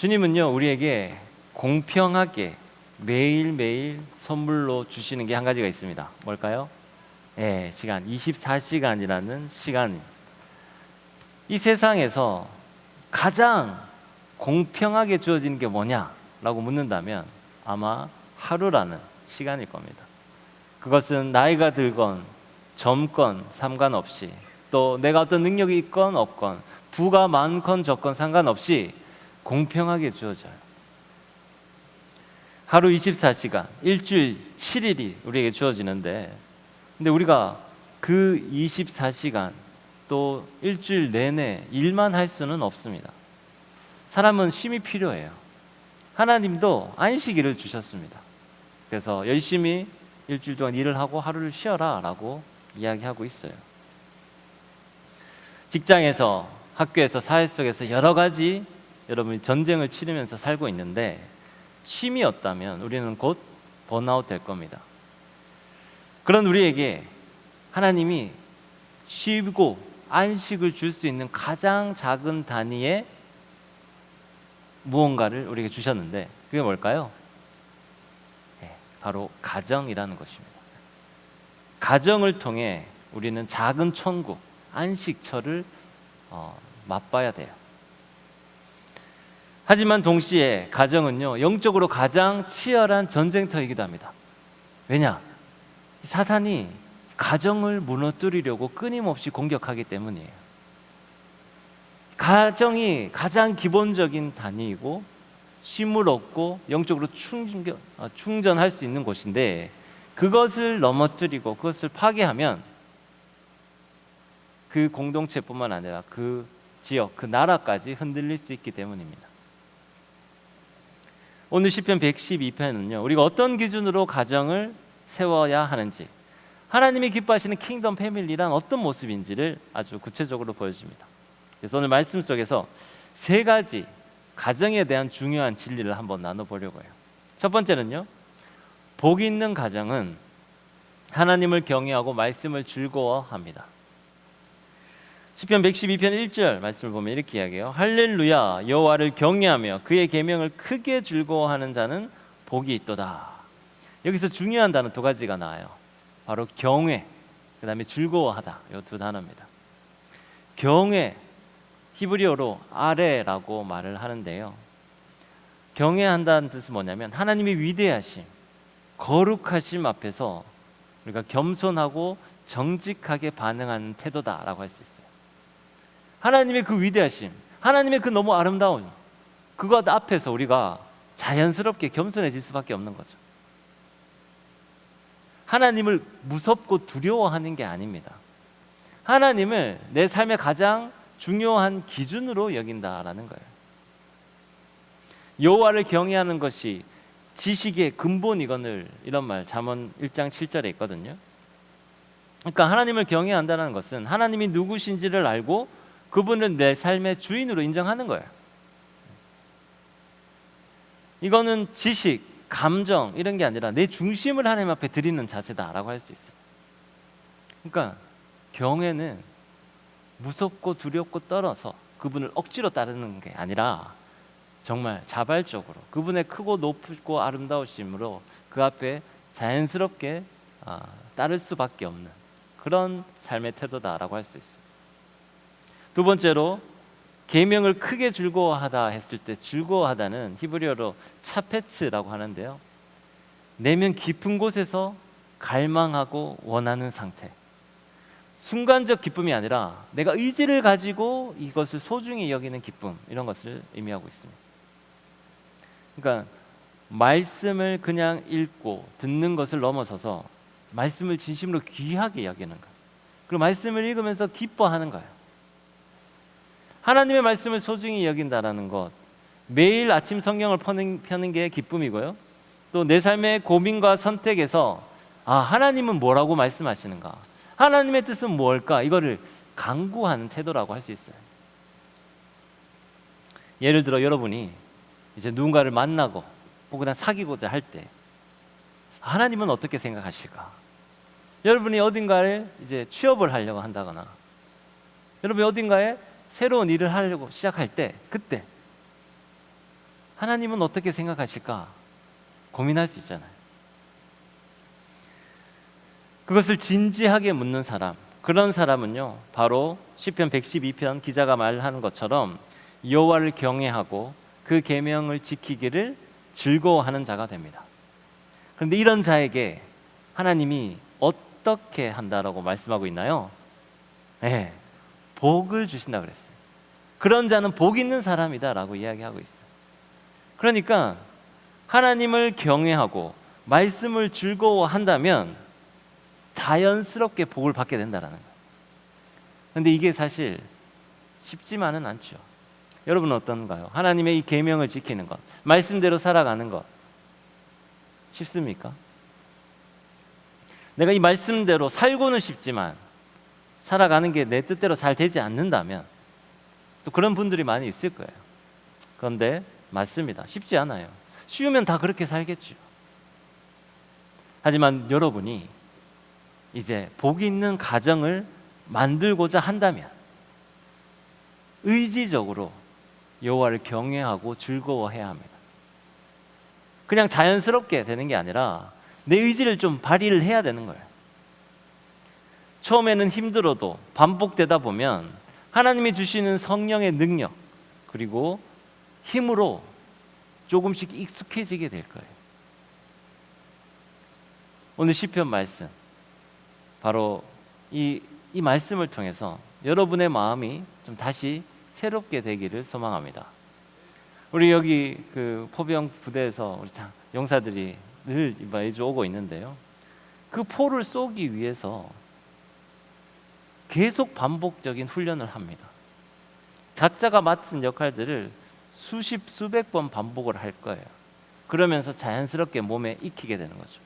주님은요, 우리에게 공평하게 매일매일 선물로 주시는 게 한 가지가 있습니다. 뭘까요? 예, 시간. 24시간이라는 시간. 이 세상에서 가장 공평하게 주어지는 게 뭐냐라고 묻는다면 아마 하루라는 시간일 겁니다. 그것은 나이가 들건 젊건 상관없이 또 내가 어떤 능력이 있건 없건 부가 많건 적건 상관없이 공평하게 주어져요. 하루 24시간, 일주일 7일이 우리에게 주어지는데 근데 우리가 그 24시간 또 일주일 내내 일만 할 수는 없습니다. 사람은 쉼이 필요해요. 하나님도 안식일을 주셨습니다. 그래서 열심히 일주일 동안 일을 하고 하루를 쉬어라 라고 이야기하고 있어요. 직장에서 학교에서 사회 속에서 여러 가지 여러분이 전쟁을 치르면서 살고 있는데 쉼이 없다면 우리는 곧 번아웃 될 겁니다. 그런 우리에게 하나님이 쉬고 안식을 줄 수 있는 가장 작은 단위의 무언가를 우리에게 주셨는데 그게 뭘까요? 네, 바로 가정이라는 것입니다. 가정을 통해 우리는 작은 천국, 안식처를 어, 맛봐야 돼요. 하지만 동시에 가정은요 영적으로 가장 치열한 전쟁터이기도 합니다. 왜냐? 사탄이 가정을 무너뜨리려고 끊임없이 공격하기 때문이에요. 가정이 가장 기본적인 단위이고 쉼을 얻고 영적으로 충전, 어, 충전할 수 있는 곳인데 그것을 넘어뜨리고 그것을 파괴하면 그 공동체뿐만 아니라 그 지역, 그 나라까지 흔들릴 수 있기 때문입니다. 오늘 시편 112편은요. 우리가 어떤 기준으로 가정을 세워야 하는지 하나님이 기뻐하시는 킹덤 패밀리란 어떤 모습인지를 아주 구체적으로 보여줍니다. 그래서 오늘 말씀 속에서 세 가지 가정에 대한 중요한 진리를 한번 나눠 보려고 해요. 첫 번째는요. 복 있는 가정은 하나님을 경외하고 말씀을 즐거워합니다. 시편 112편 1절 말씀을 보면 이렇게 이야기해요. 할렐루야 여호와를 경외하며 그의 계명을 크게 즐거워하는 자는 복이 있도다. 여기서 중요한 단어 두 가지가 나와요. 바로 경외, 그다음에 즐거워하다. 이 두 단어입니다. 경외 히브리어로 아레라고 말을 하는데요. 경외한다는 뜻은 뭐냐면 하나님의 위대하심, 거룩하심 앞에서 우리가 겸손하고 정직하게 반응하는 태도다라고 할 수 있어요. 하나님의 그 위대하심, 하나님의 그 너무 아름다운 그것 앞에서 우리가 자연스럽게 겸손해질 수밖에 없는 거죠. 하나님을 무섭고 두려워하는 게 아닙니다. 하나님을 내 삶의 가장 중요한 기준으로 여긴다라는 거예요. 여호와를 경외하는 것이 지식의 근본이거늘 이런 말 잠언 1장 7절에 있거든요. 그러니까 하나님을 경외한다는 것은 하나님이 누구신지를 알고 그분은 내 삶의 주인으로 인정하는 거예요. 이거는 지식, 감정 이런 게 아니라 내 중심을 하나님 앞에 드리는 자세다라고 할 수 있어요. 그러니까 경외는 무섭고 두렵고 떨어서 그분을 억지로 따르는 게 아니라 정말 자발적으로 그분의 크고 높고 아름다우심으로 그 앞에 자연스럽게 아, 따를 수밖에 없는 그런 삶의 태도다라고 할 수 있어요. 두 번째로 계명을 크게 즐거워하다 했을 때 즐거워하다는 히브리어로 차페츠라고 하는데요. 내면 깊은 곳에서 갈망하고 원하는 상태. 순간적 기쁨이 아니라 내가 의지를 가지고 이것을 소중히 여기는 기쁨 이런 것을 의미하고 있습니다. 그러니까 말씀을 그냥 읽고 듣는 것을 넘어서서 말씀을 진심으로 귀하게 여기는 것. 그리고 말씀을 읽으면서 기뻐하는 거예요. 하나님의 말씀을 소중히 여긴다라는 것. 매일 아침 성경을 펴는, 펴는 게 기쁨이고요. 또 내 삶의 고민과 선택에서 아 하나님은 뭐라고 말씀하시는가? 하나님의 뜻은 뭘까? 이거를 강구하는 태도라고 할 수 있어요. 예를 들어 여러분이 이제 누군가를 만나고 혹은 사귀고자 할 때 하나님은 어떻게 생각하실까? 여러분이 어딘가에 이제 취업을 하려고 한다거나 여러분이 어딘가에 새로운 일을 하려고 시작할 때 그때 하나님은 어떻게 생각하실까 고민할 수 있잖아요. 그것을 진지하게 묻는 사람, 그런 사람은요, 바로 시편 112편 기자가 말하는 것처럼 여호와를 경외하고 그 계명을 지키기를 즐거워하는 자가 됩니다. 그런데 이런 자에게 하나님이 어떻게 한다라고 말씀하고 있나요? 네, 복을 주신다 그랬어요. 그런 자는 복 있는 사람이다라고 이야기하고 있어요. 그러니까 하나님을 경외하고 말씀을 즐거워한다면 자연스럽게 복을 받게 된다라는 거예요. 근데 이게 사실 쉽지만은 않죠. 여러분은 어떤가요? 하나님의 이 계명을 지키는 것, 말씀대로 살아가는 것 쉽습니까? 내가 이 말씀대로 살고는 싶지만 살아가는 게 내 뜻대로 잘 되지 않는다면 또 그런 분들이 많이 있을 거예요. 그런데 맞습니다. 쉽지 않아요. 쉬우면 다 그렇게 살겠죠. 하지만 여러분이 이제 복 있는 가정을 만들고자 한다면 의지적으로 여호와를 경외하고 즐거워해야 합니다. 그냥 자연스럽게 되는 게 아니라 내 의지를 좀 발휘를 해야 되는 거예요. 처음에는 힘들어도 반복되다 보면 하나님이 주시는 성령의 능력 그리고 힘으로 조금씩 익숙해지게 될 거예요. 오늘 시편 말씀 바로 이, 이 말씀을 통해서 여러분의 마음이 좀 다시 새롭게 되기를 소망합니다. 우리 여기 그 포병 부대에서 우리 장, 용사들이 늘 매주 오고 있는데요. 그 포를 쏘기 위해서 계속 반복적인 훈련을 합니다. 각자가 맡은 역할들을 수십 수백 번 반복을 할 거예요. 그러면서 자연스럽게 몸에 익히게 되는 거죠.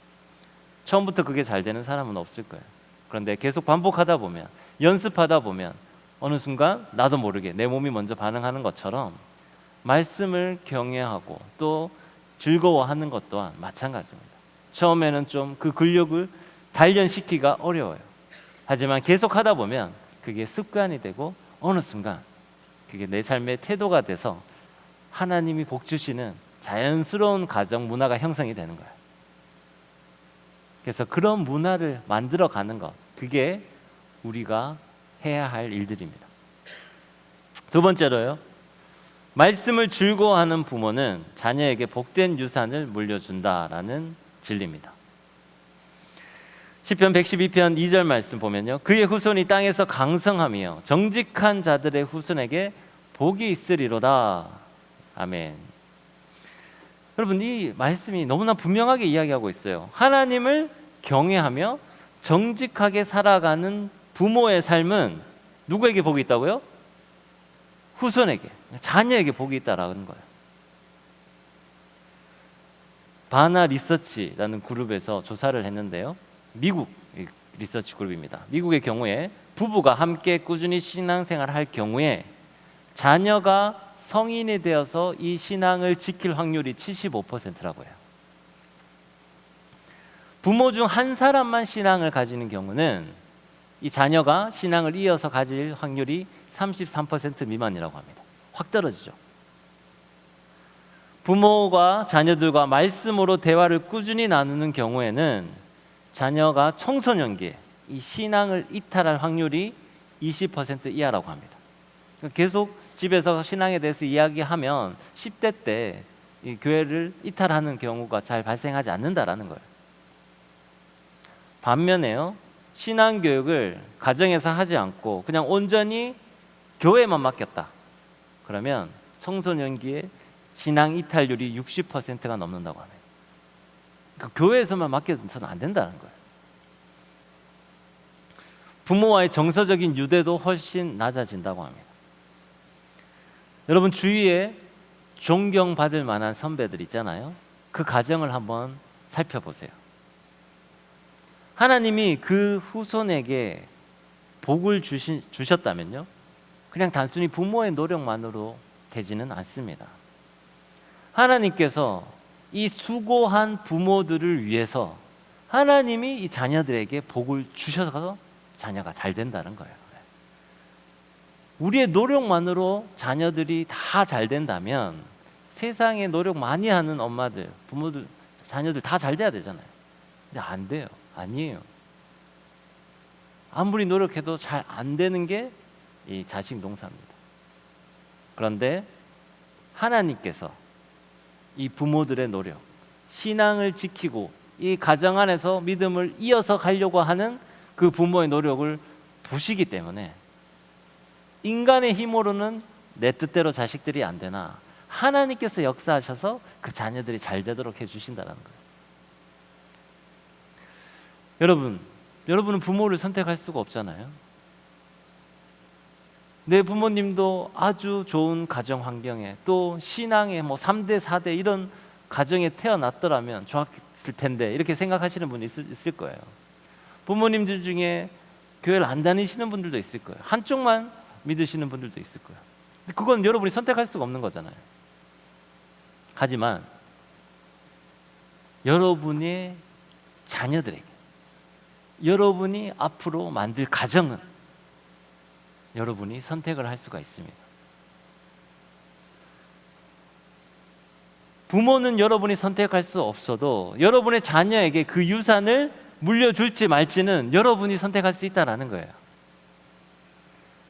처음부터 그게 잘 되는 사람은 없을 거예요. 그런데 계속 반복하다 보면 연습하다 보면 어느 순간 나도 모르게 내 몸이 먼저 반응하는 것처럼 말씀을 경외하고 또 즐거워하는 것 또한 마찬가지입니다. 처음에는 좀 그 근력을 단련시키기가 어려워요. 하지만 계속 하다 보면 그게 습관이 되고 어느 순간 그게 내 삶의 태도가 돼서 하나님이 복 주시는 자연스러운 가정 문화가 형성이 되는 거예요. 그래서 그런 문화를 만들어 가는 것, 그게 우리가 해야 할 일들입니다. 두 번째로요. 말씀을 즐거워하는 부모는 자녀에게 복된 유산을 물려준다라는 진리입니다. 시편 112편 2절 말씀 보면요. 그의 후손이 땅에서 강성하며 정직한 자들의 후손에게 복이 있으리로다. 아멘. 여러분 이 말씀이 너무나 분명하게 이야기하고 있어요. 하나님을 경외하며 정직하게 살아가는 부모의 삶은 누구에게 복이 있다고요? 후손에게, 자녀에게 복이 있다라는 거예요. 바나 리서치라는 그룹에서 조사를 했는데요. 미국 리서치 그룹입니다. 미국의 경우에 부부가 함께 꾸준히 신앙생활을 할 경우에 자녀가 성인이 되어서 이 신앙을 지킬 확률이 75%라고 해요. 부모 중 한 사람만 신앙을 가지는 경우는 이 자녀가 신앙을 이어서 가질 확률이 33% 미만이라고 합니다. 확 떨어지죠. 부모가 자녀들과 말씀으로 대화를 꾸준히 나누는 경우에는 자녀가 청소년기에 이 신앙을 이탈할 확률이 20% 이하라고 합니다. 그러니까 계속 집에서 신앙에 대해서 이야기하면 10대 때이 교회를 이탈하는 경우가 잘 발생하지 않는다라는 거예요. 반면에요. 신앙 교육을 가정에서 하지 않고 그냥 온전히 교회만 맡겼다. 그러면 청소년기에 신앙 이탈률이 60%가 넘는다고 합니다. 그러니까 교회에서만 맡겨서는 안 된다는 거예요. 부모와의 정서적인 유대도 훨씬 낮아진다고 합니다. 여러분 주위에 존경받을 만한 선배들 있잖아요. 그 가정을 한번 살펴보세요. 하나님이 그 후손에게 복을 주신, 주셨다면요. 그냥 단순히 부모의 노력만으로 되지는 않습니다. 하나님께서 이 수고한 부모들을 위해서 하나님이 이 자녀들에게 복을 주셔서 자녀가 잘 된다는 거예요. 우리의 노력만으로 자녀들이 다 잘 된다면 세상에 노력 많이 하는 엄마들, 부모들, 자녀들 다 잘 돼야 되잖아요. 근데 안 돼요. 아니에요. 아무리 노력해도 잘 안 되는 게 이 자식 농사입니다. 그런데 하나님께서 이 부모들의 노력, 신앙을 지키고 이 가정 안에서 믿음을 이어서 가려고 하는 그 부모의 노력을 보시기 때문에 인간의 힘으로는 내 뜻대로 자식들이 안 되나 하나님께서 역사하셔서 그 자녀들이 잘 되도록 해 주신다는 거예요. 여러분, 여러분은 부모를 선택할 수가 없잖아요. 내 부모님도 아주 좋은 가정 환경에 또 신앙의 뭐 3대, 4대 이런 가정에 태어났더라면 좋았을 텐데 이렇게 생각하시는 분이 있을, 있을 거예요. 부모님들 중에 교회를 안 다니시는 분들도 있을 거예요. 한쪽만 믿으시는 분들도 있을 거예요. 그건 여러분이 선택할 수가 없는 거잖아요. 하지만 여러분의 자녀들에게 여러분이 앞으로 만들 가정은 여러분이 선택을 할 수가 있습니다. 부모는 여러분이 선택할 수 없어도 여러분의 자녀에게 그 유산을 물려줄지 말지는 여러분이 선택할 수 있다라는 거예요.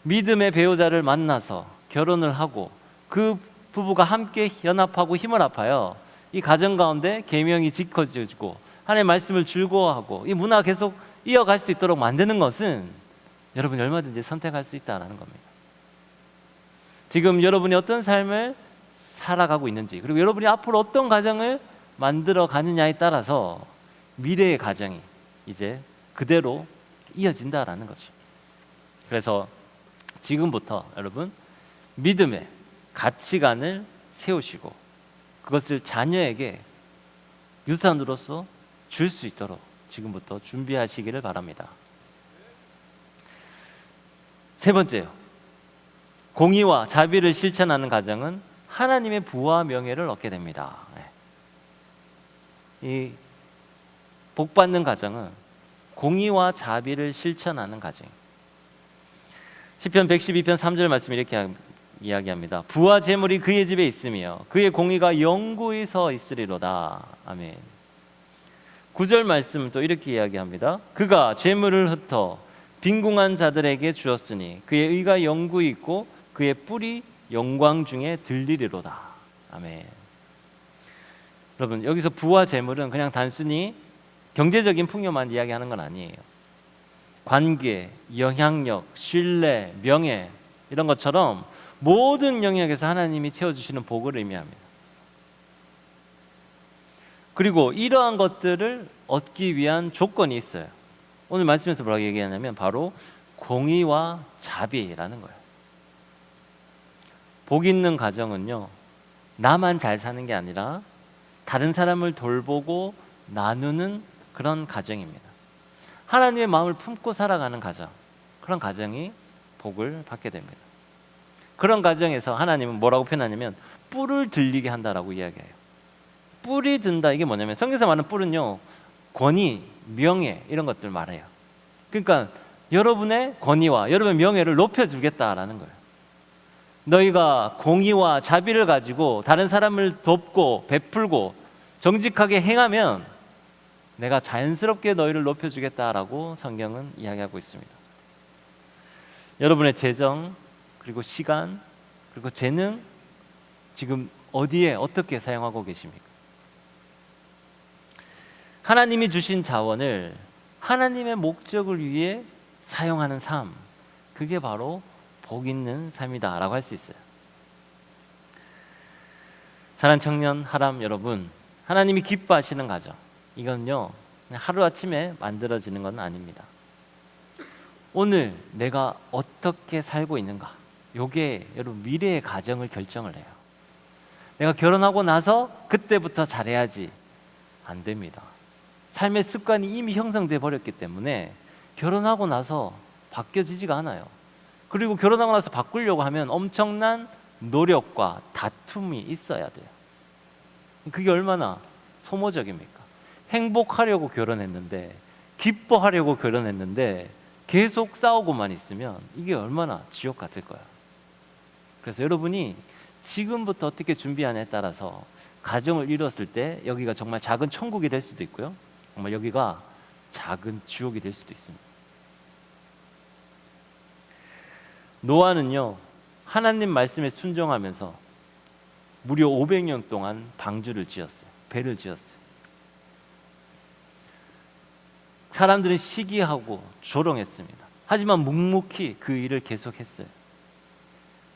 믿음의 배우자를 만나서 결혼을 하고 그 부부가 함께 연합하고 힘을 합하여 이 가정 가운데 계명이 지켜지고 하나님의 말씀을 즐거워하고 이 문화 계속 이어갈 수 있도록 만드는 것은 여러분이 얼마든지 선택할 수 있다라는 겁니다. 지금 여러분이 어떤 삶을 살아가고 있는지 그리고 여러분이 앞으로 어떤 가정을 만들어 가느냐에 따라서 미래의 가정이 이제 그대로 이어진다라는 거죠. 그래서 지금부터 여러분 믿음의 가치관을 세우시고 그것을 자녀에게 유산으로서 줄 수 있도록 지금부터 준비하시기를 바랍니다. 세 번째요. 공의와 자비를 실천하는 가정은 하나님의 부와 명예를 얻게 됩니다. 네. 이 복받는 가정은 공의와 자비를 실천하는 가정. 시편 112편 3절 말씀 이렇게 하- 이야기합니다. 부와 재물이 그의 집에 있으며 그의 공의가 영구히 서 있으리로다. 아멘. 9절 말씀 또 이렇게 이야기합니다. 그가 재물을 흩어 빈궁한 자들에게 주었으니 그의 의가 영구히 있고 그의 뿔이 영광 중에 들리리로다. 아멘. 여러분 여기서 부와 재물은 그냥 단순히 경제적인 풍요만 이야기하는 건 아니에요. 관계, 영향력, 신뢰, 명예 이런 것처럼 모든 영역에서 하나님이 채워주시는 복을 의미합니다. 그리고 이러한 것들을 얻기 위한 조건이 있어요. 오늘 말씀에서 뭐라고 얘기하냐면 바로 공의와 자비라는 거예요. 복 있는 가정은요, 나만 잘 사는 게 아니라 다른 사람을 돌보고 나누는 그런 가정입니다. 하나님의 마음을 품고 살아가는 가정, 그런 가정이 복을 받게 됩니다. 그런 가정에서 하나님은 뭐라고 표현하냐면 뿔을 들리게 한다라고 이야기해요. 뿔이 든다 이게 뭐냐면 성경에서 말하는 뿔은요 권위, 명예 이런 것들 말해요. 그러니까 여러분의 권위와 여러분의 명예를 높여주겠다라는 거예요. 너희가 공의와 자비를 가지고 다른 사람을 돕고 베풀고 정직하게 행하면 내가 자연스럽게 너희를 높여주겠다라고 성경은 이야기하고 있습니다. 여러분의 재정 그리고 시간 그리고 재능 지금 어디에 어떻게 사용하고 계십니까? 하나님이 주신 자원을 하나님의 목적을 위해 사용하는 삶 그게 바로 복 있는 삶이다라고 할 수 있어요. 사랑 청년 하람 여러분 하나님이 기뻐하시는 가정 이건요 하루 아침에 만들어지는 건 아닙니다. 오늘 내가 어떻게 살고 있는가 요게 여러분 미래의 가정을 결정을 해요. 내가 결혼하고 나서 그때부터 잘해야지 안 됩니다. 삶의 습관이 이미 형성돼 버렸기 때문에 결혼하고 나서 바뀌어지지가 않아요. 그리고 결혼하고 나서 바꾸려고 하면 엄청난 노력과 다툼이 있어야 돼요. 그게 얼마나 소모적입니까? 행복하려고 결혼했는데 기뻐하려고 결혼했는데 계속 싸우고만 있으면 이게 얼마나 지옥 같을 거야. 그래서 여러분이 지금부터 어떻게 준비하냐에 따라서 가정을 이뤘을 때 여기가 정말 작은 천국이 될 수도 있고요. 정말 여기가 작은 지옥이 될 수도 있습니다. 노아는요 하나님 말씀에 순종하면서 무려 500년 동안 방주를 지었어요. 배를 지었어요. 사람들은 시기하고 조롱했습니다. 하지만 묵묵히 그 일을 계속했어요.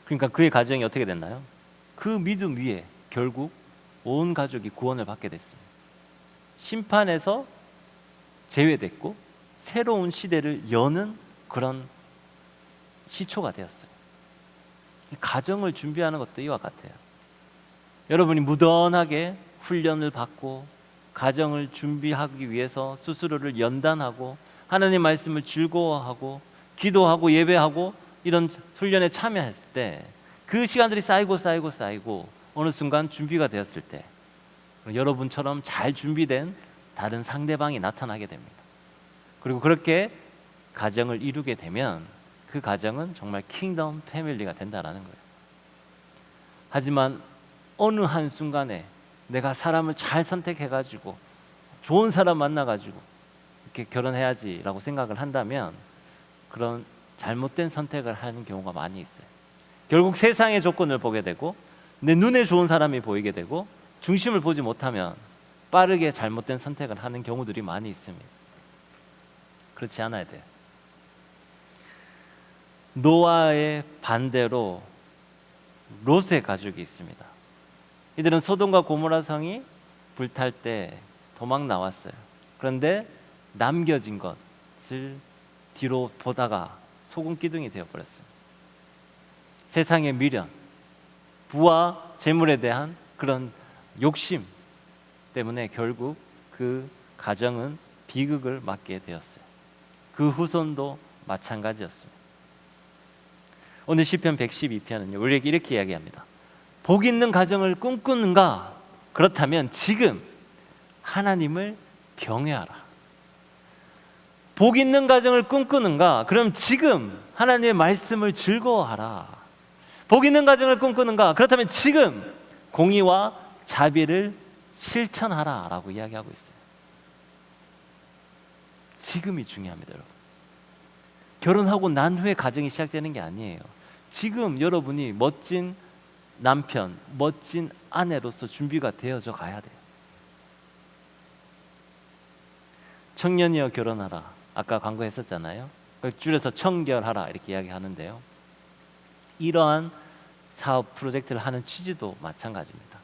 그러니까 그의 가정이 어떻게 됐나요? 그 믿음 위에 결국 온 가족이 구원을 받게 됐습니다. 심판에서 제외됐고 새로운 시대를 여는 그런 시초가 되었어요. 가정을 준비하는 것도 이와 같아요. 여러분이 무던하게 훈련을 받고 가정을 준비하기 위해서 스스로를 연단하고 하나님 말씀을 즐거워하고 기도하고 예배하고 이런 훈련에 참여했을 때 그 시간들이 쌓이고 쌓이고 쌓이고 어느 순간 준비가 되었을 때 여러분처럼 잘 준비된 다른 상대방이 나타나게 됩니다. 그리고 그렇게 가정을 이루게 되면 그 가정은 정말 킹덤 패밀리가 된다라는 거예요. 하지만 어느 한 순간에 내가 사람을 잘 선택해 가지고 좋은 사람 만나 가지고 이렇게 결혼해야지라고 생각을 한다면 그런 잘못된 선택을 하는 경우가 많이 있어요. 결국 세상의 조건을 보게 되고 내 눈에 좋은 사람이 보이게 되고 중심을 보지 못하면 빠르게 잘못된 선택을 하는 경우들이 많이 있습니다. 그렇지 않아야 돼요. 노아의 반대로 롯의 가족이 있습니다. 이들은 소돔과 고모라 성이 불탈 때 도망 나왔어요. 그런데 남겨진 것을 뒤로 보다가 소금 기둥이 되어 버렸습니다. 세상의 미련, 부와 재물에 대한 그런 욕심 때문에 결국 그 가정은 비극을 맞게 되었어요. 그 후손도 마찬가지였습니다. 오늘 시편 112편은요. 우리에게 이렇게 이야기합니다. 복 있는 가정을 꿈꾸는가? 그렇다면 지금 하나님을 경외하라. 복 있는 가정을 꿈꾸는가? 그럼 지금 하나님의 말씀을 즐거워하라. 복 있는 가정을 꿈꾸는가? 그렇다면 지금 공의와 자비를 실천하라라고 이야기하고 있어요. 지금이 중요합니다, 여러분. 결혼하고 난 후에 가정이 시작되는 게 아니에요. 지금 여러분이 멋진 남편, 멋진 아내로서 준비가 되어져 가야 돼요. 청년이여 결혼하라. 아까 광고했었잖아요. 줄여서 청결하라 이렇게 이야기하는데요. 이러한 사업 프로젝트를 하는 취지도 마찬가지입니다.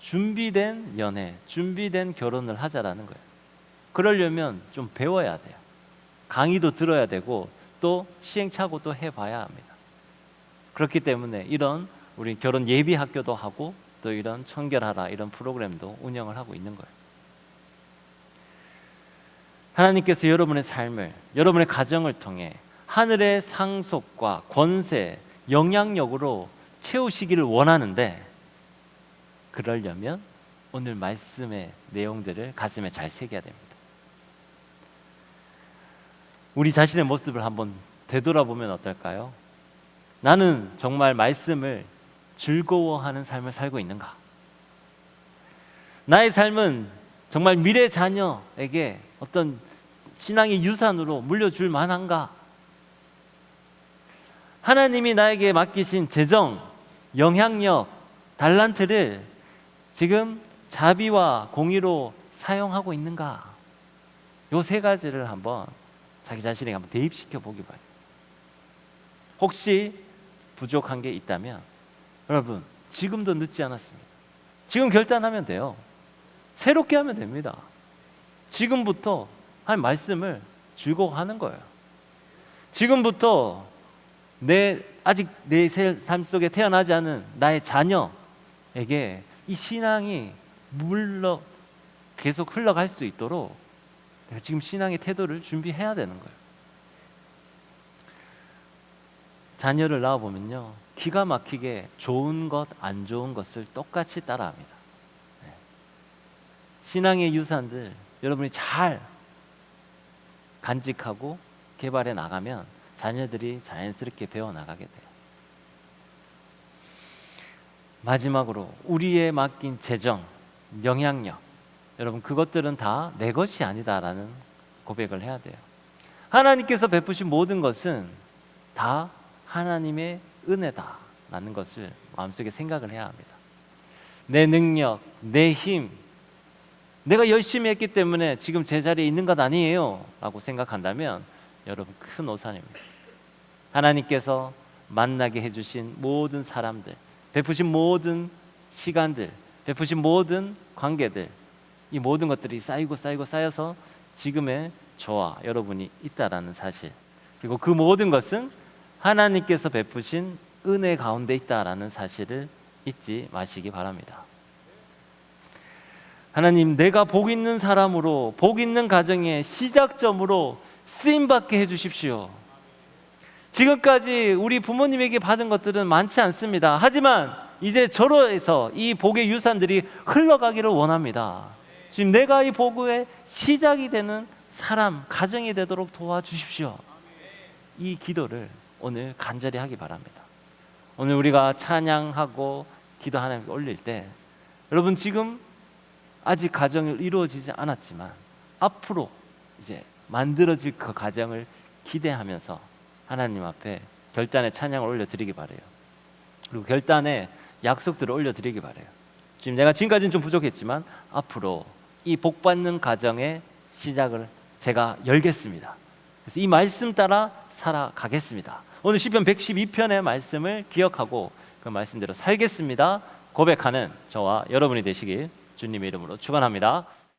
준비된 연애, 준비된 결혼을 하자라는 거예요. 그러려면 좀 배워야 돼요. 강의도 들어야 되고 또 시행착오 도 해봐야 합니다. 그렇기 때문에 이런 우리 결혼 예비 학교도 하고 또 이런 청결하라 이런 프로그램도 운영을 하고 있는 거예요. 하나님께서 여러분의 삶을 여러분의 가정을 통해 하늘의 상속과 권세, 영향력으로 채우시기를 원하는데 그러려면 오늘 말씀의 내용들을 가슴에 잘 새겨야 됩니다. 우리 자신의 모습을 한번 되돌아보면 어떨까요? 나는 정말 말씀을 즐거워하는 삶을 살고 있는가? 나의 삶은 정말 미래 자녀에게 어떤 신앙의 유산으로 물려줄 만한가? 하나님이 나에게 맡기신 재정, 영향력, 달란트를 지금 자비와 공의로 사용하고 있는가? 요 세 가지를 한번 자기 자신에게 한번 대입시켜 보기 바랍니다. 혹시 부족한 게 있다면 여러분 지금도 늦지 않았습니다. 지금 결단하면 돼요. 새롭게 하면 됩니다. 지금부터 한 말씀을 즐거워하는 거예요. 지금부터 내 아직 내 삶 속에 태어나지 않은 나의 자녀에게 이 신앙이 물러 계속 흘러갈 수 있도록 내가 지금 신앙의 태도를 준비해야 되는 거예요. 자녀를 낳아 보면요 기가 막히게 좋은 것, 안 좋은 것을 똑같이 따라합니다. 네. 신앙의 유산들 여러분이 잘 간직하고 개발해 나가면 자녀들이 자연스럽게 배워 나가게 돼요. 마지막으로 우리의 맡긴 재정, 영향력, 여러분 그것들은 다 내 것이 아니다라는 고백을 해야 돼요. 하나님께서 베푸신 모든 것은 다 하나님의 은혜다라는 것을 마음속에 생각을 해야 합니다. 내 능력, 내 힘, 내가 열심히 했기 때문에 지금 제 자리에 있는 것 아니에요 라고 생각한다면 여러분 큰 오산입니다. 하나님께서 만나게 해주신 모든 사람들, 베푸신 모든 시간들, 베푸신 모든 관계들, 이 모든 것들이 쌓이고 쌓이고 쌓여서 지금의 저와 여러분이 있다라는 사실, 그리고 그 모든 것은 하나님께서 베푸신 은혜 가운데 있다라는 사실을 잊지 마시기 바랍니다. 하나님, 내가 복 있는 사람으로, 복 있는 가정의 시작점으로 쓰임 받게 해 주십시오. 지금까지 우리 부모님에게 받은 것들은 많지 않습니다. 하지만 이제 저로에서 이 복의 유산들이 흘러가기를 원합니다. 지금 내가 이 복의 시작이 되는 사람, 가정이 되도록 도와주십시오. 이 기도를 오늘 간절히 하기 바랍니다. 오늘 우리가 찬양하고 기도 하나님께 올릴 때 여러분 지금 아직 가정이 이루어지지 않았지만 앞으로 이제 만들어질 그 가정을 기대하면서 하나님 앞에 결단의 찬양을 올려드리기 바래요. 그리고 결단의 약속들을 올려드리기 바래요. 지금 내가 지금까지는 좀 부족했지만 앞으로 이 복 받는 가정의 시작을 제가 열겠습니다. 그래서 이 말씀 따라 살아가겠습니다. 오늘 시편 112편의 말씀을 기억하고 그 말씀대로 살겠습니다. 고백하는 저와 여러분이 되시길 주님의 이름으로 축원합니다.